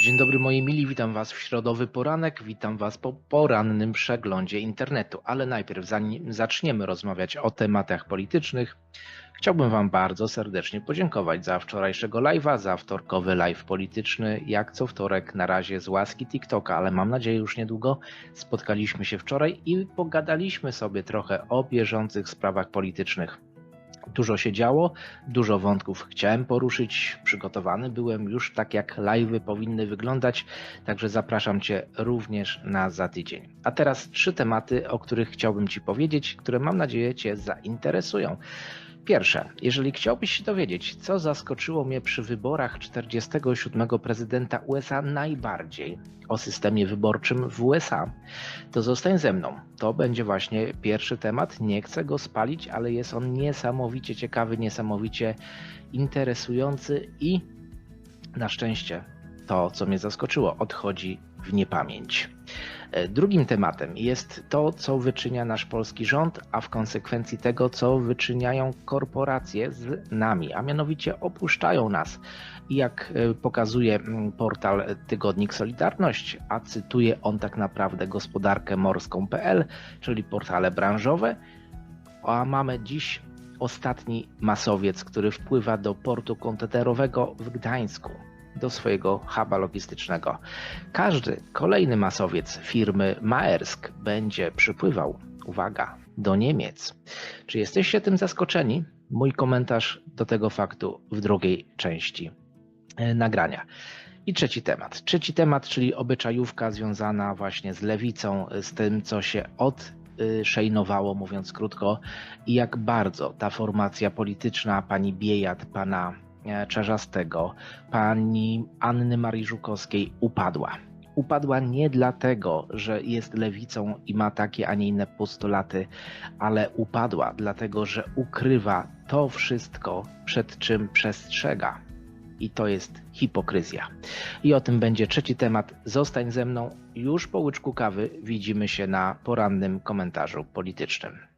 Dzień dobry moi mili, witam Was w środowy poranek, witam Was po porannym przeglądzie internetu. Ale najpierw, zanim zaczniemy rozmawiać o tematach politycznych, chciałbym Wam bardzo serdecznie podziękować za wczorajszego live'a, za wtorkowy live polityczny, jak co wtorek na razie z łaski TikToka, ale mam nadzieję już niedługo spotkaliśmy się wczoraj i pogadaliśmy sobie trochę o bieżących sprawach politycznych. Dużo się działo, dużo wątków chciałem poruszyć, przygotowany byłem już tak jak live'y powinny wyglądać, także zapraszam Cię również na za tydzień. A teraz trzy tematy, o których chciałbym Ci powiedzieć, które mam nadzieję Cię zainteresują. Pierwsze, jeżeli chciałbyś się dowiedzieć, co zaskoczyło mnie przy wyborach 47 prezydenta USA najbardziej o systemie wyborczym w USA, to zostań ze mną. To będzie właśnie pierwszy temat. Nie chcę go spalić, ale jest on niesamowicie ciekawy, niesamowicie interesujący i na szczęście to, co mnie zaskoczyło, odchodzi w niepamięć. E, Drugim tematem jest to, co wyczynia nasz polski rząd, a w konsekwencji tego, co wyczyniają korporacje z nami, a mianowicie opuszczają nas. I jak e, pokazuje portal Tygodnik Solidarność, a cytuje on tak naprawdę gospodarkę morską.pl, czyli portale branżowe, a mamy dziś ostatni masowiec, który wpływa do portu kontenerowego w Gdańsku, do swojego huba logistycznego. Każdy kolejny masowiec firmy Maersk będzie przypływał, uwaga, do Niemiec. Czy jesteście tym zaskoczeni? Mój komentarz do tego faktu w drugiej części e, nagrania. I trzeci temat. Trzeci temat, czyli obyczajówka związana właśnie z lewicą, z tym, co się od y, szejnowało, mówiąc krótko, i jak bardzo ta formacja polityczna pani Biejat, pana Czarzastego, pani Anny Marii Żukowskiej upadła. Upadła nie dlatego, że jest lewicą i ma takie, a nie inne postulaty, ale upadła dlatego, że ukrywa to wszystko, przed czym przestrzega. I to jest hipokryzja. I o tym będzie trzeci temat. Zostań ze mną. Już po łyczku kawy widzimy się na porannym komentarzu politycznym.